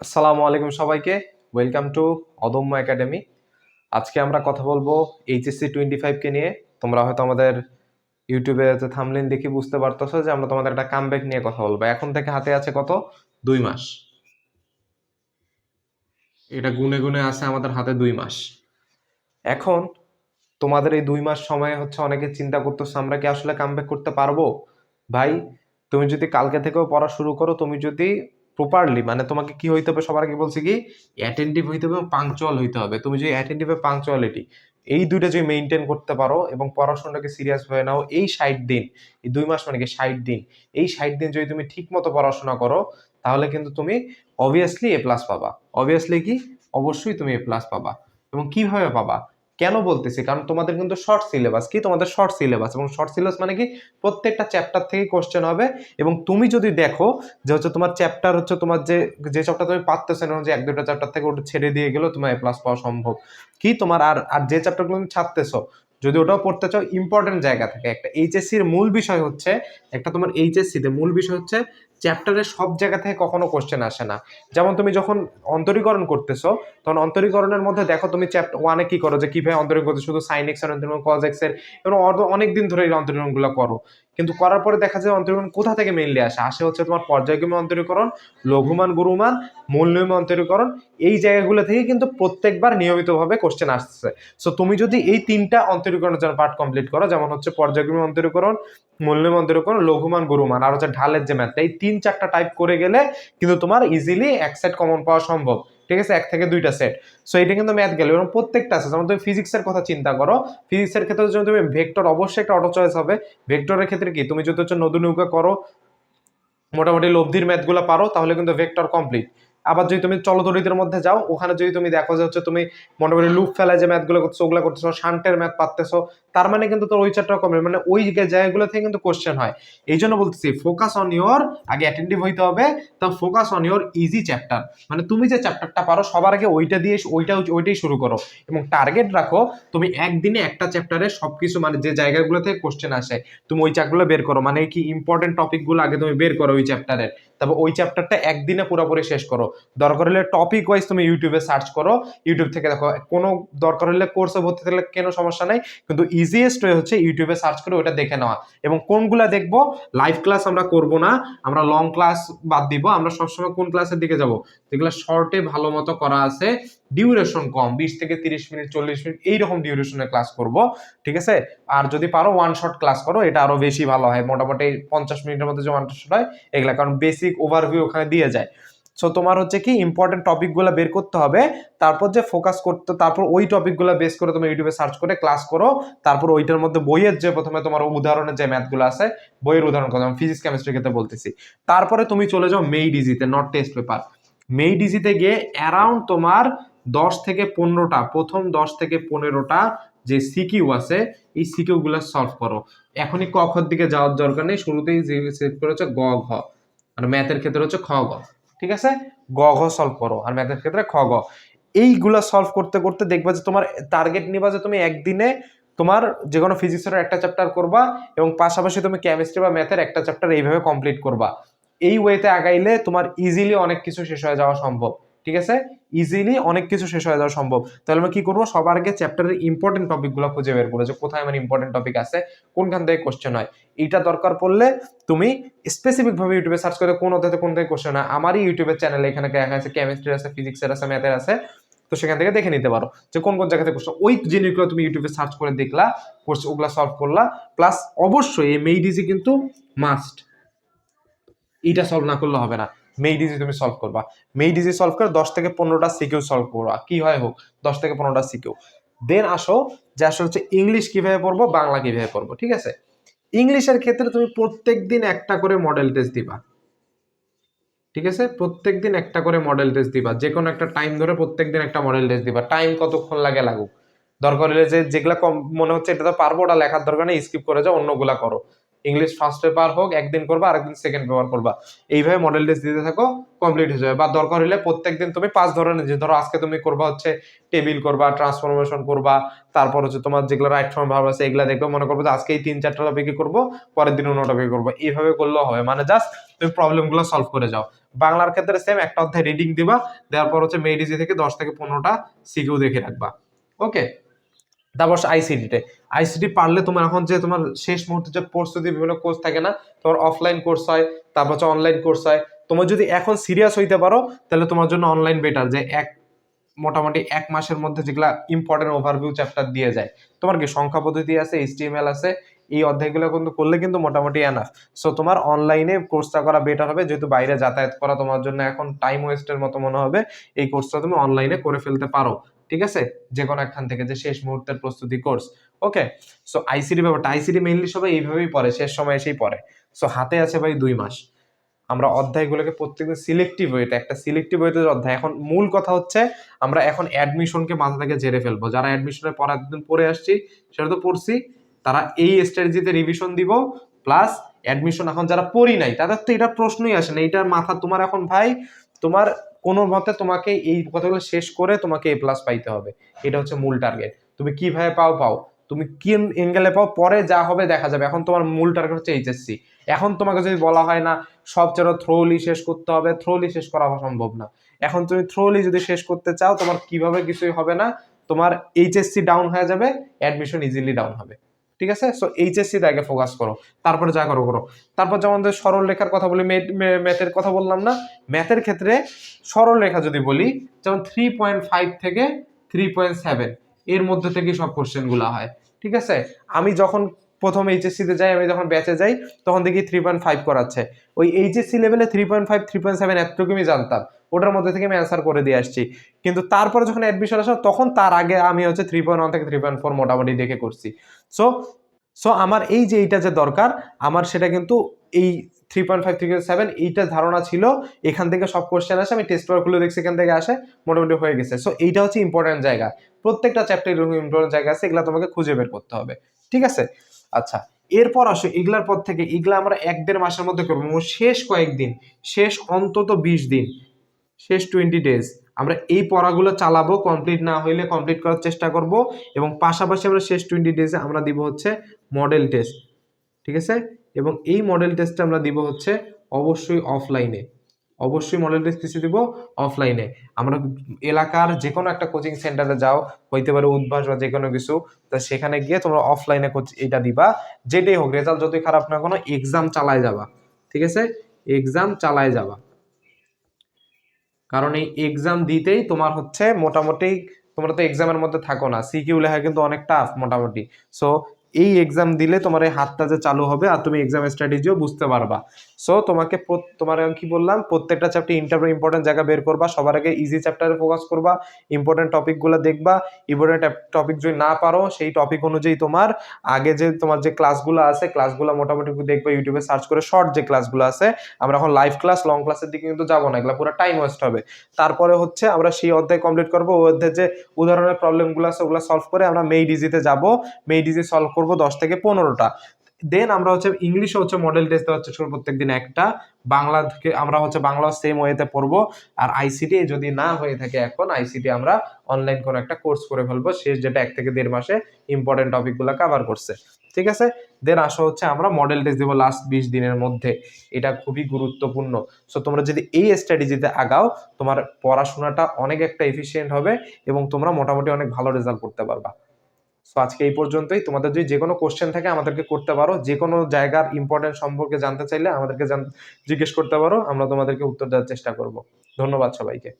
আসসালামু আলাইকুম সবাইকে। ওয়েলকাম টু অদম্য একাডেমি আজকে আমরা কথা বলব এইচএসসি টোয়েন্টি ফাইভকে নিয়ে। তোমরা হয়তো আমাদের ইউটিউবে থামলেন দেখে বুঝতে পারতেছো যে আমরা তোমাদের একটা কামব্যাক নিয়ে কথা বলব। এখন থেকে হাতে আছে কত? দুই মাস। এটা গুনে গুনে আছে আমাদের হাতে দুই মাস। এখন তোমাদের এই দুই মাস সময় হচ্ছে অনেকে চিন্তা করতেছো, আমরা কি আসলে কামব্যাক করতে পারব? ভাই, তুমি যদি কালকে থেকেও পড়া শুরু করো, তুমি যদি প্রপারলি মানে তোমাকে কি হইতে হবে? সবার আগে বলছি কি অ্যাটেন্টিভ হইতে হবে পাংচুয়াল হইতে হবে। তুমি যদি অ্যাটেন্টিভ পাংচুয়ালিটি এই দুইটা যদি মেনটেন করতে পারো এবং পড়াশোনাটাকে সিরিয়াস হয়ে নাও, এই ষাট দিন, এই দুই মাস মানে কি, ষাট দিন, এই ষাট দিন যদি তুমি ঠিক মতো পড়াশোনা করো, তাহলে কিন্তু তুমি অবভিয়াসলি এ প্লাস পাবা। অবভিয়াসলি কি? অবশ্যই তুমি এ প্লাস পাবা। এবং কীভাবে পাবা? কেন বলতেছি? কারণ তোমাদের কিন্তু শর্ট সিলেবাস কি? তোমাদের শর্ট সিলেবাস এবং শর্ট সিলেবাস মানে কি? প্রত্যেকটা চ্যাপ্টার থেকে কোশ্চেন হবে এবং তুমি যদি দেখো যে হচ্ছে তোমার চ্যাপ্টার হচ্ছে তোমার যে যে চ্যাপ্টার তুমি পারতেছো না, যে এক দুটা চ্যাপ্টার থেকে ওটা ছেড়ে দিয়ে গেলেও তোমার এ প্লাস পাওয়া সম্ভব। কি? তোমার আর আর যে চ্যাপ্টারগুলো তুমি ছাড়তেছো যদি ওটাও পড়তে চাও ইম্পর্টেন্ট জায়গা থেকে একটা। এইচএসসির মূল বিষয় হচ্ছে, একটা তোমার এইচএসসিতে মূল বিষয় হচ্ছে চ্যাপ্টারের সব জায়গা থেকে কখনো কোশ্চেন আসে না। যেমন তুমি যখন অন্তরীকরণ করতেছো, তখন অন্তরীকরণের মধ্যে দেখো তুমি চ্যাপ্টার ওয়ানে কি করো, যে কীভাবে অন্তরীকরণ করতে, শুধু সাইন এক্স অন্তরীকরণ কজ এক্সের, এবং অনেক দিন ধরে এই অন্তরীকরণগুলো করো। কিন্তু করার পরে দেখা যায় অন্তরীকরণ কোথা থেকে মেনলি আসে? আসে হচ্ছে তোমার পর্যায়ক্রমে অন্তরীকরণ, লঘুমান, গুরুমান মূল্যমে অন্তরীকরণ, এই জায়গাগুলো থেকে কিন্তু প্রত্যেকবার নিয়মিতভাবে কোশ্চেন আসছে। সো তুমি যদি এই তিনটা অন্তরীকরণের জন্য পার্ট কমপ্লিট করো, যেমন হচ্ছে পর্যায়ক্রমে অন্তরীকরণ মূল্যমে অন্তরীকরণ, লঘুমান, গুরুমান, আর হচ্ছে ঢালের যে ম্যাথটা এই তিন চারটা টাইপ করে গেলে কিন্তু তোমার ইজিলি এক কমন পাওয়া সম্ভব। ঠিক আছে? এক থেকে দুইটা সেট সো এটা কিন্তু ম্যাথ গেল। এবং প্রত্যেকটা আছে। যেমন তুমি ফিজিক্সের কথা চিন্তা করো ফিজিক্সের ক্ষেত্রে যদি তুমি ভেক্টর অবশ্যই একটা অটো চয়েস হবে। ভেক্টরের ক্ষেত্রে কি? তুমি যদি হচ্ছে নতুন নৌকা করো, মোটামুটি লব্ধির ম্যাথগুলো পারো, তাহলে কিন্তু ভেক্টর কমপ্লিট আবার যদি তুমি চলতরিতের মধ্যে যাও, ওখানে যদি তুমি দেখো যে হচ্ছে তুমি মোটামুটি লুপ ফেলায় যে ম্যাথগুলো করতেছো, ওগুলো করতেছো, শান্টের ম্যাথ পারতেছো, তার মানে কিন্তু তোর ওই চ্যাপ্টার কমে মানে ওই জায়গাগুলো থেকে কিন্তু কোশ্চেন হয়। এই জন্য বলতেছি ফোকাস অন ইয়োর আগে অ্যাটেন্টিভ হইতে হবে, তা focus on your easy chapter মানে তুমি যে চ্যাপ্টারটা পারো, সবার আগে ওইটা দিয়ে ওইটা ওইটাই শুরু করো। এবং টার্গেট রাখো, তুমি একদিনে একটা চ্যাপ্টারে সবকিছু মানে যে জায়গাগুলো থেকে কোশ্চেন আসে, তুমি ওই চ্যাপ্টারগুলো বের করো। মানে কি ইম্পর্টেন্ট টপিকগুলো আগে তুমি বের করো ওই চ্যাপ্টারের তারপর ওই চ্যাপ্টারটা একদিনে পুরোপুরি শেষ করো। দরকার হলে টপিক ওয়াইজ তুমি ইউটিউবে সার্চ করো। ইউটিউব থেকে দেখো, কোনো দরকার হলে কোর্সে ভর্তি থাকলে কেন সমস্যা নাই, কিন্তু ইজিয়েস্ট ওয়ে হচ্ছে ইউটিউবে সার্চ করে ওটা দেখে নেওয়া। এবং কোনগুলা দেখব? লাইভ ক্লাস আমরা করব না, আমরা লং ক্লাস বাদ দিব, আমরা সবসময় কোন ক্লাসের দিকে যাব? যেগুলো শর্টে ভালো মতো করা আছে ডিউরেশন কম, বিশ থেকে তিরিশ মিনিট, চল্লিশ মিনিট, এইরকম ডিউরেশনে ক্লাস করব, ঠিক আছে? আর যদি পারো ওয়ান শট ক্লাস করো, এটা আরও বেশি ভালো হয়, মোটামুটি পঞ্চাশ মিনিটের মধ্যে যে ওয়ান শট হয়, এগুলা, কারণ বেসিক ওভারভিউ ওখানে দিয়ে যায়। সো তোমার হচ্ছে কি ইম্পর্টেন্ট টপিকগুলো বের করতে হবে, তারপর যে ফোকাস করতে, তারপর ওই টপিকগুলো বেস করে তুমি ইউটিউবে সার্চ করে ক্লাস করো, তারপর ওইটার মধ্যে বইয়ের যে প্রথমে তোমার উদাহরণের যে ম্যাথগুলো আছে, বইয়ের উদাহরণ কথা ফিজিক্স কেমিস্ট্রি ক্ষেত্রে বলতেছি। তারপরে তুমি চলে যাও মেই ডিজিতে নট টেস্ট পেপার মেই ডিজিতে গিয়ে অ্যারাউন্ড তোমার দশ থেকে পনেরোটা, প্রথম দশ থেকে পনেরোটা যে সিকিউ আছে, এই সিকিউ গুলো সলভ করো। এখনই ক খর দিকে যাওয়ার দরকার নেই, শুরুতেই সেট করে হচ্ছে গ, ঘ। আর ম্যাথের ক্ষেত্রে হচ্ছে খ গ ঠিক আছে? গ, ঘ সলভ করো, আর ম্যাথের ক্ষেত্রে খ গ এইগুলা সলভ করতে করতে দেখবা যে তোমার টার্গেট নিবা যে তুমি একদিনে তোমার যে কোনো ফিজিক্সের একটা চ্যাপ্টার করবা এবং পাশাপাশি তুমি কেমিস্ট্রি বা ম্যাথের একটা চ্যাপ্টার এইভাবে কমপ্লিট করবা। এই ওয়েতে আগাইলে তোমার ইজিলি অনেক কিছু শেষ হয়ে যাওয়া সম্ভব, ঠিক আছে? ইজিলি অনেক কিছু শেষ হয়ে যাওয়া সম্ভব। তাহলে আমরা কি করব? সবার আগে চ্যাপ্টারের ইম্পর্টেন্ট টপিকগুলো খুঁজে বের করব, যে কোথায় আমার ইম্পর্টেন্ট টপিক আছে, কোনখান থেকে কোশ্চেন হয়। এইটা দরকার পড়লে তুমি স্পেসিফিকভাবে ইউটিউবে সার্চ করে কোন অধ্যায় কোন থেকে কোশ্চেন হয়। আমারই ইউটিউবের চ্যানেলে এখানে দেখা আছে কেমিস্ট্রি আছে ফিজিক্সের আছে ম্যাথের আছে, তো সেখান থেকে দেখে নিতে পারো যে কোন কোন জায়গাতে কোশ্চেন ওই জিনিসগুলো তুমি ইউটিউবে সার্চ করে দেখলা কোর্স ওগুলা সলভ করলা প্লাস অবশ্যই এই মেইডিজি কিন্তু মাস্ট এইটা সলভ না করলে হবে না। মেই ডিজি তুমি সলভ করবা। মেই ডিজি সলভ করে দশ থেকে পনেরোটা সিকিউ সলভ করবা। কি হয় হোক, দশ থেকে পনেরোটা সিকিউ দেন আসো, যে আসলে হচ্ছে ইংলিশ কীভাবে পড়ব, বাংলা কীভাবে পড়ব, ঠিক আছে? ইংলিশের ক্ষেত্রে তুমি প্রত্যেক দিন একটা করে মডেল টেস্ট দিবা। ঠিক আছে? প্রত্যেক দিন একটা করে মডেল টেস্ট দিবা। যে কোনো একটা টাইম ধরে প্রত্যেক দিন একটা মডেল টেস্ট দিবা। টাইম কতক্ষণ লাগে লাগুক? দরকার হলে যে যেগুলা কম মনে হচ্ছে, এটা তো পারব, ওটা লেখার দরকার নেই স্কিপ করে যাও, অন্যগুলা করো। ইংলিশ ফার্স্ট পেপার হোক, একদিন করবা, আরেকদিন সেকেন্ড পেপার করবা এইভাবে মডেল টেস্ট দিতে থাকো কমপ্লিট হয়ে যাবে। বা দরকার হলে প্রত্যেকদিন তুমি পাঁচ ধরনের যে, ধরো আজকে তুমি করবা হচ্ছে টেবিল করবা ট্রান্সফরমেশন করবা, তারপর হচ্ছে তোমার যেগুলো রাইট ফর্ম ভাব আছে, এগুলো দেখবে, মনে করব যে আজকে এই তিন, চারটা টপিকে করব, পরের দিন অন্য টপিকে করব। এইভাবে করলেও হবে। মানে জাস্ট তুমি প্রবলেমগুলো সলভ করে যাও। বাংলার ক্ষেত্রে সেম একটা অধ্যায় রিডিং দিবা, দেওয়ার পর হচ্ছে মেডিজি থেকে দশ থেকে পনেরোটা সিকিউ দেখে রাখবা। ওকে তারপর আইসিডিতে আইসিডি পারলে তোমার এখন যে তোমার শেষ মুহূর্তে যে প্রস্তুতি বিভিন্ন কোর্স থাকে না, তোমার অফলাইন কোর্স হয়, তারপর হচ্ছে অনলাইন কোর্স হয়, তোমার যদি এখন সিরিয়াস হইতে পারো, তাহলে তোমার জন্য অনলাইন বেটার যে এক, মোটামুটি এক মাসের মধ্যে যেগুলা ইম্পর্টেন্ট ওভারভিউ চ্যাপ্টার দিয়ে যায়। তোমার কি সংখ্যা পদ্ধতি আছে এইচটিএমএল আছে, এই অধ্যায়গুলো কিন্তু করলে কিন্তু মোটামুটি এনাফ সো তোমার অনলাইনে কোর্সটা করা বেটার হবে, যেহেতু বাইরে যাতায়াত করা তোমার জন্য এখন টাইম ওয়েস্টের মতো মনে হবে, এই কোর্সটা তুমি অনলাইনে করে ফেলতে পারো। ঠিক আছে? যে কোনো একখান থেকে যে শেষ মুহূর্তের প্রস্তুতি কোর্স ওকে সো আইসিডি ব্যাপারটা আইসিডি মেইনলি সবাই এইভাবেই পড়ে, শেষ সময় এসেই পড়ে। সো হাতে আছে ভাই দুই মাস। আমরা অধ্যায়গুলোকে প্রত্যেকদিন সিলেক্টিভ ওয়েতে একটা সিলেক্টিভ ওয়েতে অধ্যায়। এখন মূল কথা হচ্ছে, আমরা এখন অ্যাডমিশনকে মাথা থেকে জেরে ফেলব। যারা অ্যাডমিশনের পর একদিন পড়ে আসছি, সেটা তো পড়ছি। তারা এই স্ট্র্যাটেজিতে রিভিশন দিব প্লাস অ্যাডমিশন এখন যারা পড়ি নাই, তাদের তো এটা প্রশ্নই আসে না। এইটার মাথা তোমার এখন ভাই, তোমার কোনো মতে তোমাকে এই কথাগুলো শেষ করে তোমাকে এ প্লাস পাইতে হবে। এটা হচ্ছে মূল টার্গেট তুমি কীভাবে পাও পাও। তুমি কি এঙ্গেলে পাও, পরে যা হবে দেখা যাবে। এখন তোমার মূল টার্গেট হচ্ছে এইচএসসি এখন তোমাকে যদি বলা হয় না, সব চেরো থ্রোলি শেষ করতে হবে থ্রোলি শেষ করা সম্ভব না। এখন তুমি থ্রোলি যদি শেষ করতে চাও, তোমার কীভাবে কিছুই হবে না, তোমার এইচএসসি ডাউন হয়ে যাবে অ্যাডমিশন ইজিলি ডাউন হবে। ঠিক আছে? সো এইচএসসি আগে ফোকাস করো। তারপরে যা করো করো। তারপর যেমন সরল রেখার কথা বলি ম্যাথের কথা বললাম না? ম্যাথের ক্ষেত্রে সরল রেখা যদি বলি, যেমন থ্রি পয়েন্ট ফাইভ থেকে থ্রি পয়েন্ট সেভেন এর মধ্যে থেকে সব কোশ্চেনগুলো হয়। ঠিক আছে? আমি যখন প্রথম এইচএসসিতে যাই, আমি যখন ব্যাচে যাই, তখন দেখি থ্রি পয়েন্ট ফাইভ করাচ্ছে। ওই এইচএসসি লেভেলে three point five three point seven এতটুকু আমি জানতাম। ওটার মধ্যে থেকে আমি অ্যান্সার করে দিয়ে আসছি। কিন্তু তারপরে যখন অ্যাডমিশন আসলো, তখন তার আগে আমি হচ্ছে থ্রি পয়েন্ট ওয়ান থেকে থ্রি পয়েন্ট ফোর মোটামুটি দেখে করছি। সো সো আমার এই যে এইটা যে দরকার, আমার সেটা কিন্তু এই three point five three seven এইটা ধারণা ছিল। এখান থেকে সব কোশ্চেন আসে, আমি টেস্ট পেপার খুলে দেখছি, এখান থেকে আসে, মোটামুটি হয়ে গেছে। সো এইটা হচ্ছে ইম্পর্টেন্ট জায়গা। প্রত্যেকটা চ্যাপ্টার ইম্পর্টেন্ট জায়গা আছে, এগুলো তোমাকে খুঁজে বের করতে হবে। ঠিক আছে? আচ্ছা এরপর আসো, এগুলার পর থেকে, এগুলা আমরা এক দেড় মাসের মধ্যে করব। শেষ কয়েকদিন, শেষ অন্তত বিশ দিন, শেষ টোয়েন্টি ডেজ আমরা এই পড়াগুলো চালাবো কমপ্লিট না হইলে কমপ্লিট করার চেষ্টা করব। এবং পাশাপাশি আমরা শেষ টোয়েন্টি ডেজে আমরা দিব হচ্ছে মডেল টেস্ট ঠিক আছে? এবং এই মডেল টেস্টটা আমরা দিব হচ্ছে অবশ্যই অফলাইনে অবশ্যই মডেল টেস্ট কিছু দিব অফলাইনে আমরা এলাকার যে কোনো একটা কোচিং সেন্টারে যাও, হইতে পারে উদ্ভাস বা যে কোনো কিছু, তা সেখানে গিয়ে তোমরা অফলাইনে এটা দিবা। যেটাই হোক রেজাল্ট যতই খারাপ না কোনো এক্সাম চালায় যাবা। ঠিক আছে? এক্সাম চালায় যাবা। কারণ এই এক্সাম দিতেই তোমার হচ্ছে মোটামুটি, তোমরা তো এক্সামের মধ্যে থাকো না। সিকিউ লেখা কিন্তু অনেক টাফ মোটামুটি। সো এই এক্সাম দিলে তোমার এই হাতটা যে চালু হবে আর তুমি এক্সাম স্ট্র্যাটেজিও বুঝতে পারবা। সো তোমাকে তোমার কি বললাম? প্রত্যেকটা চ্যাপ্টার ইন্টারভিউ ইম্পর্টেন্ট জায়গা বের করবা, সবার আগে ইজি চ্যাপ্টারে ফোকাস করবা ইম্পর্টেন্ট টপিকগুলো দেখবা ইম্পর্টেন্ট টপিক যদি না পারো, সেই টপিক অনুযায়ী তোমার আগে যে তোমার যে ক্লাসগুলো আছে ক্লাসগুলো মোটামুটি দেখবা ইউটিউবে সার্চ করে শর্ট যে ক্লাসগুলো আছে, আমরা এখন লাইভ ক্লাস লং ক্লাসের দিকে কিন্তু যাব না, এগুলো পুরো টাইম ওয়েস্ট হবে। তারপরে হচ্ছে আমরা সেই অধ্যায় কমপ্লিট করব, ওই অধ্যায় যে উদাহরণের প্রবলেমগুলো আছে, ওগুলো সলভ করে আমরা মেই ডিজিতে যাব মেই ডিজি সলভ করব দশ থেকে পনেরোটা। দেন আমরা হচ্ছে ইংলিশে হচ্ছে মডেল টেস্ট দেওয়ার চেষ্টা করব প্রত্যেকদিন একটা। বাংলা থেকে আমরা হচ্ছে বাংলা সেম ওয়েতে পড়ব। আর আইসিটি যদি না হয়ে থাকে এখন আইসিটি আমরা অনলাইন কোনো একটা কোর্স করে ফেলব। শেষ যেটা এক থেকে দেড় মাসে ইম্পর্টেন্ট টপিকগুলো কাভার করছে। ঠিক আছে? দেন আসা হচ্ছে আমরা মডেল টেস্ট দেবো লাস্ট বিশ দিনের মধ্যে। এটা খুবই গুরুত্বপূর্ণ। সো তোমরা যদি এই স্ট্র্যাটেজিতে আগাও, তোমার পড়াশোনাটা অনেক একটা এফিসিয়েন্ট হবে এবং তোমরা মোটামুটি অনেক ভালো রেজাল্ট করতে পারবা। সো আজকে এই পর্যন্তই। তোমাদের যদি যে কোনো কোশ্চেন থাকে, আমাদেরকে করতে পারো। যে কোনো জায়গার ইম্পর্টেন্ট সম্পর্কে জানতে চাইলে আমাদেরকে জিজ্ঞেস করতে পারো। আমরা তোমাদেরকে উত্তর দেওয়ার চেষ্টা করব। ধন্যবাদ সবাইকে।